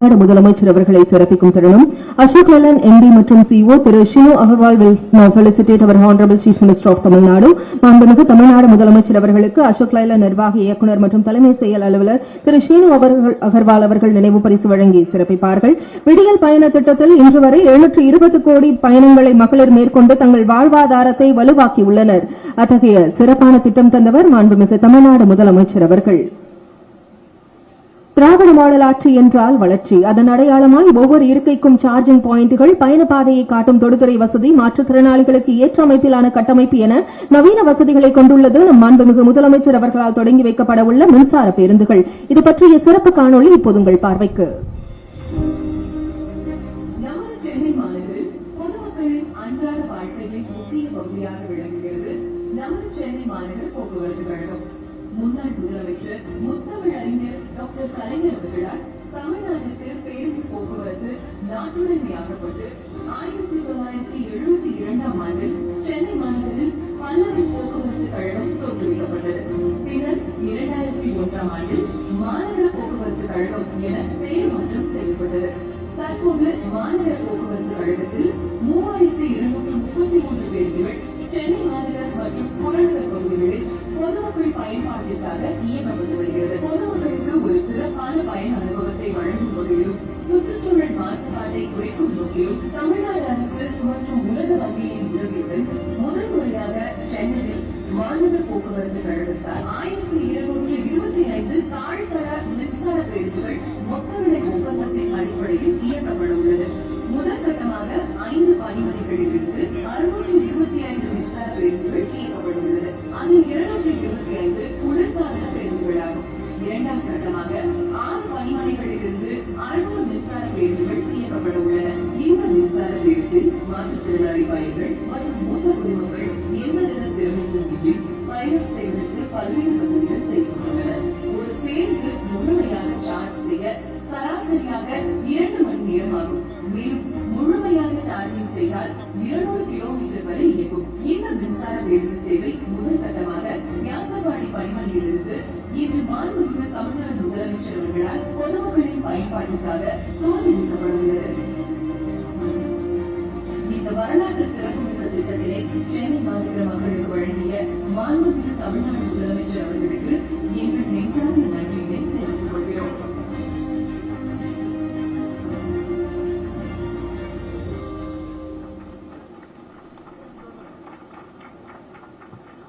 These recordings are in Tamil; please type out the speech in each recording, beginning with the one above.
தமிழ்நாடு முதலமைச்சர் அவர்களை சிறப்பிக்கும் தருணம். அசோக் லலன் எம்பி மற்றும் CEO Thiru Shinu Agarwal felicitate our honourable chief minister of Tamil Nadu மாண்புமிகு தமிழ்நாடு முதலமைச்சர் அவர்களுக்கு அசோக் லலன் நிர்வாக இயக்குநர் மற்றும் தலைமை செயல் அலுவலர் திரு ஷீனு அகர்வால் அவர்கள் நினைவு பரிசு வழங்கி சிறப்பிப்பார்கள். விடியல் பயண திட்டத்தில் இன்று வரை எழுநூற்று இருபது கோடி பயணங்களை மகளிர் மேற்கொண்டு தங்கள் வாழ்வாதாரத்தை வலுவாக்கியுள்ளனர். அத்தகைய சிறப்பான திட்டம் தந்தவர் மாண்புமிகு தமிழ்நாடு முதலமைச்சர் அவர்கள். திராவிட மாடல் ஆட்சி என்றால் வளர்ச்சி. அதன் அடையாளமாய் ஒவ்வொரு இருக்கைக்கும் சார்ஜிங் பாயிண்டுகள் பயண பாதையை காட்டும் தொடுதுறை வசதி மாற்றுத்திறனாளிகளுக்கு ஏற்ற அமைப்பிலான கட்டமைப்பு என நவீன வசதிகளை கொண்டுள்ளது நம் மாண்புமிகு முதலமைச்சர் அவர்களால் தொடங்கி வைக்கப்பட உள்ள மின்சார பேருந்துகள். இது பற்றிய சிறப்பு காணொளி இப்போது உங்கள் பார்வைக்கு. முன்னாள் முதலமைச்சர் முத்தமிழ் அறிஞர் டாக்டர் கலைஞர் அவர்களால் தமிழ்நாட்டுக்கு பேருந்து போக்குவரத்து நாட்டுடைமையாக்கப்பட்டு ஆயிரத்தி தொள்ளாயிரத்தி எழுபத்தி இரண்டாம் ஆண்டில் சென்னை மாநகரில் பல்லவி போக்குவரத்து கழகம் தோற்றுவிக்கப்பட்டது. பின்னர் இரண்டாயிரத்தி ஒன்றாம் ஆண்டில் மாநகர போக்குவரத்து கழகம் என பெயர் மாற்றம் செய்யப்பட்டது. தற்போது மாநகர போக்குவரத்து கழகத்தில் மூவாயிரத்தி இருநூற்று முப்பத்தி மூன்று பேருந்துகள் சென்னை மாநகர் மற்றும் புறநகர் பொதுமக்கள் பயன்பாட்டிற்காக இயக்கப்பட்டு வருகிறது. பொதுமக்களுக்கு ஒரு சிறப்பான பயன் அனுபவத்தை வழங்கும் வகையிலும் சுற்றுச்சூழல் மாசுபாட்டை குறைக்கும் நோக்கிலும் தமிழ்நாடு அரசு மற்றும் உலக வங்கியின் உதவியுடன் முதல் முறையாக சென்னையில் மாநகர் போக்குவரத்து கழகத்தால் ஆயிரத்தி இருநூற்று இருபத்தி ஐந்து தாழ்தர மின்சார பேருந்துகள் மொத்த விலை ஒப்பந்தத்தின் அடிப்படையில் இயக்கப்பட உள்ளது. முதற்கட்டமாக ஐந்து பணிமனைகளில் இருந்து அறுநூற்று இருபது நேரமாகும். மேலும் முழுமையாக சார்ஜிங் செய்தால் இருநூறு கிலோமீட்டர் வரை இயக்கும் இந்த மின்சார பேருந்து சேவை முதல் கட்டமாக வியாசர்பாடி பணிமனையிலிருந்து இன்று மாண்புமிகு தமிழ்நாடு முதலமைச்சர் அவர்களால் பொதுமக்களின் பயன்பாட்டுக்காக துவங்கி இந்த வரலாற்று சிறப்புமிக்க திட்டத்தினை சென்னை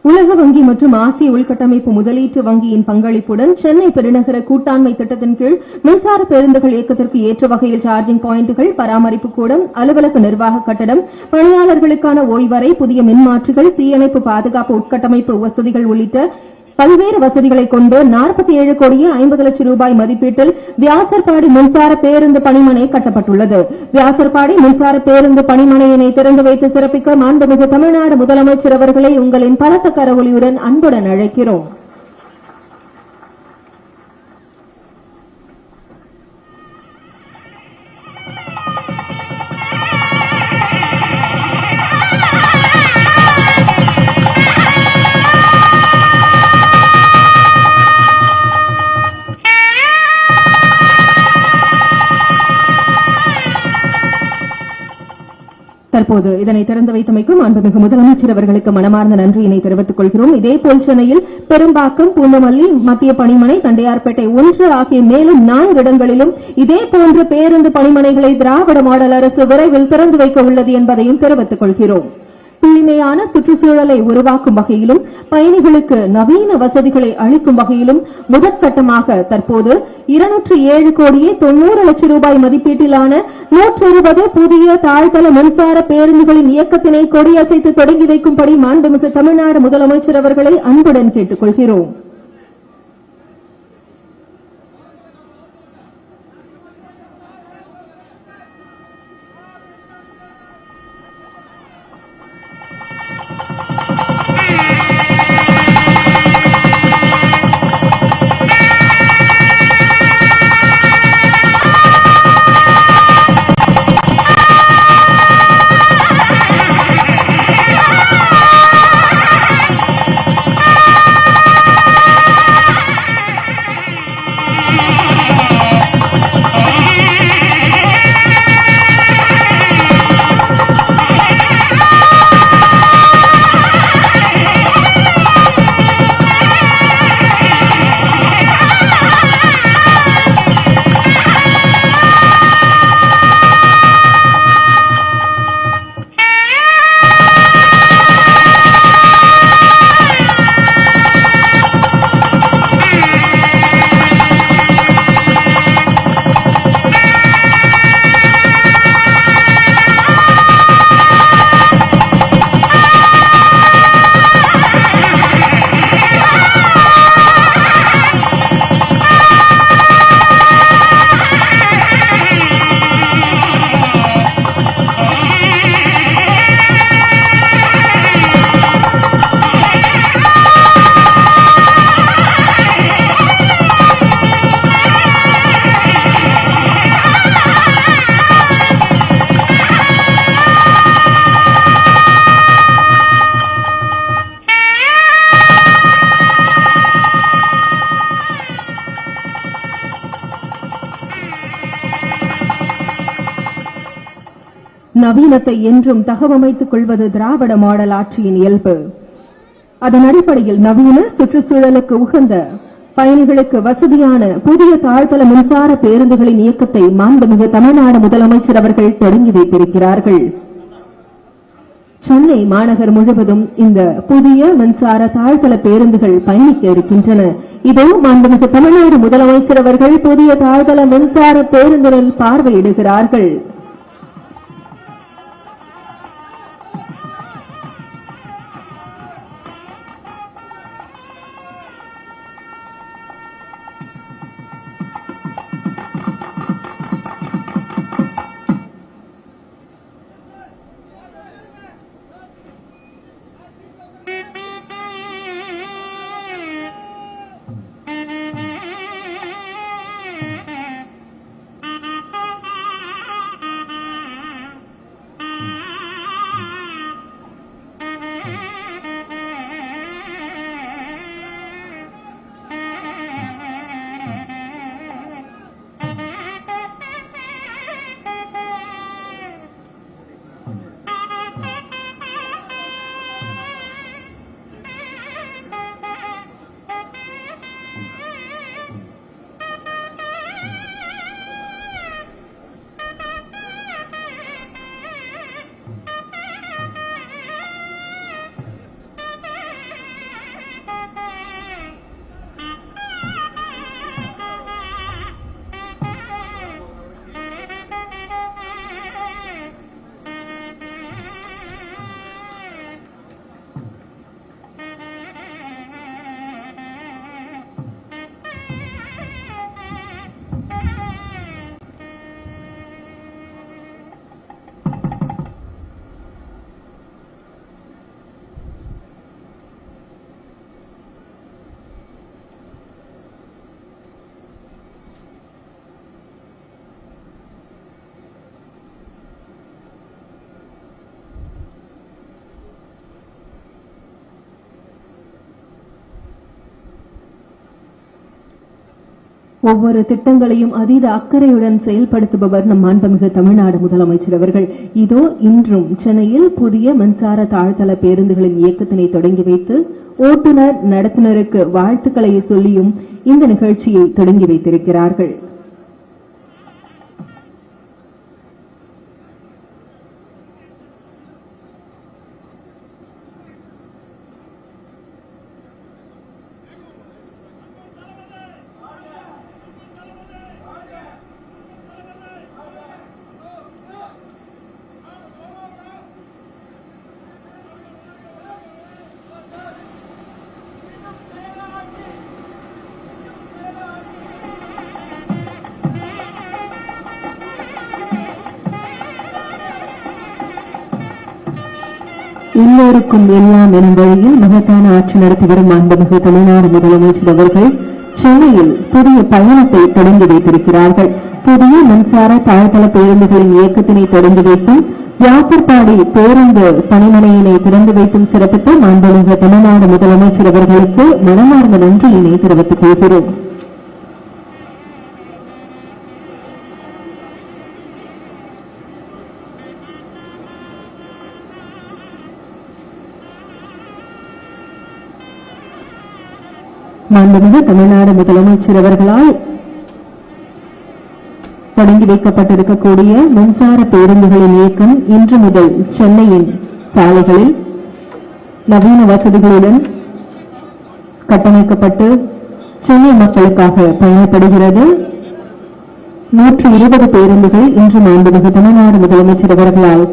உலக வங்கி மற்றும் ஆசிய உள்கட்டமைப்பு முதலீட்டு வங்கியின் பங்களிப்புடன் சென்னை பெருநகர கூட்டாண்மை திட்டத்தின் கீழ் மின்சார பேருந்துகள் இயக்கத்திற்கு ஏற்ற வகையில் சார்ஜிங் பாயிண்டுகள் பராமரிப்பு கூடம் அலுவலக நிர்வாக கட்டடம் பணியாளர்களுக்கான ஓய்வறை புதிய மின்மாற்றிகள் தீயணைப்பு பாதுகாப்பு உட்கட்டமைப்பு வசதிகள் உள்ளிட்ட பல்வேறு வசதிகளை கொண்டு நாற்பத்தி ஏழு கோடியே ஐம்பது லட்சம் ரூபாய் மதிப்பீட்டில் வியாசர்பாடி மின்சார பேருந்து பணிமனை கட்டப்பட்டுள்ளது. வியாசர்பாடி மின்சார பேருந்து பணிமனையினை திறந்து வைத்து சிறப்பிக்க மாண்புமிகு தமிழ்நாடு முதலமைச்சர் அவர்களை உங்களின் பலத்த கரவொலியுடன் அன்புடன் அழைக்கிறோம். தற்போது இதனை திறந்து வைத்தமைக்கும் அன்புமிகு முதலமைச்சர் அவர்களுக்கு மனமார்ந்த நன்றியினை தெரிவித்துக் கொள்கிறோம். இதேபோல் சென்னையில் பெரும்பாக்கம் பூந்தமல்லி மத்திய பணிமனை தண்டையார்பேட்டை ஒன்று ஆகிய மேலும் நான்கு இடங்களிலும் இதேபோன்ற பேருந்து பணிமனைகளை திராவிட மாடல் அரசு விரைவில் திறந்து வைக்க உள்ளது என்பதையும் தெரிவித்துக் கொள்கிறோம். தூய்மையான சுற்றுச்சூழலை உருவாக்கும் வகையிலும் பயணிகளுக்கு நவீன வசதிகளை அளிக்கும் வகையிலும் முதற்கட்டமாக தற்போது இருநூற்று ஏழு கோடியே தொண்ணூறு லட்சம் ரூபாய் மதிப்பீட்டிலான நூற்று இருபது புதிய தாழ்தள மின்சார பேருந்துகளின் இயக்கத்தினை கொடியசைத்து தொடங்கி வைக்கும்படி மாண்புமிகு தமிழ்நாடு முதலமைச்சர் அவர்களை அன்புடன் கேட்டுக் கொள்கிறோம் நவீனத்தை என்றும் தகவமைத்துக் கொள்வது திராவிட மாடல் ஆட்சியின் இயல்பு. அதன் அடிப்படையில் நவீன சுற்றுச்சூழலுக்கு உகந்த பயணிகளுக்கு வசதியான புதிய தாழ்தள மின்சார பேருந்துகளின் இயக்கத்தை மாண்புமிகு தமிழ்நாடு முதலமைச்சர் அவர்கள் தொடங்கி வைத்திருக்கிறார்கள். சென்னை மாநகர் முழுவதும் இந்த புதிய மின்சார தாழ்தள பேருந்துகள் பயணிக்க இருக்கின்றன. இதோ மாண்புமிகு தமிழ்நாடு முதலமைச்சர் அவர்கள் புதிய தாழ்தள மின்சார பேருந்துகள் பார்வையிடுகிறார்கள். ஒவ்வொரு திட்டங்களையும் அதீத அக்கறையுடன் செயல்படுத்துபவர் நம் மாண்புமிகு தமிழ்நாடு முதலமைச்சர் அவர்கள். இதோ இன்றும் சென்னையில் புதிய மின்சார தாழ்தள பேருந்துகளின் இயக்கத்தினை தொடங்கி வைத்து ஓட்டுநர் நடத்துனருக்கு வாழ்த்துக்களை சொல்லியும் இந்த நிகழ்ச்சியை தொடங்கி வைத்திருக்கிறார்கள். எல்லோருக்கும் எல்லாம் எனும் வழியில் மகத்தான ஆட்சி நடத்தி வரும் மாண்புமிகு தமிழ்நாடு முதலமைச்சர் அவர்கள் சென்னையில் புதிய பயணத்தை தொடங்கி வைத்திருக்கிறார்கள். புதிய மின்சார தாழ்தள பேருந்துகளின் இயக்கத்தினை தொடங்கி வைத்தும் வியாசர்பாடி பேருந்து பணிமனையினை திறந்து வைத்தும் சிறப்பித்த மாண்புமிகு தமிழ்நாடு முதலமைச்சர் அவர்களுக்கு மனமார்ந்த நன்றியினை தெரிவித்துக் கொள்கிறோம். மாண்புமிகு தமிழ்நாடு முதலமைச்சர் அவர்களால் தொடங்கி வைக்கப்பட்டிருக்கக்கூடிய மின்சார பேருந்துகளின் இயக்கம் இன்று முதல் சென்னையின் சாலைகளில் நவீன வசதிகளுடன் கட்டமைக்கப்பட்டு சென்னை மக்களுக்காக பயணப்படுகிறது. நூற்று இருபது பேருந்துகள் இன்று மாண்புமிகு தமிழ்நாடு முதலமைச்சர் அவர்களால்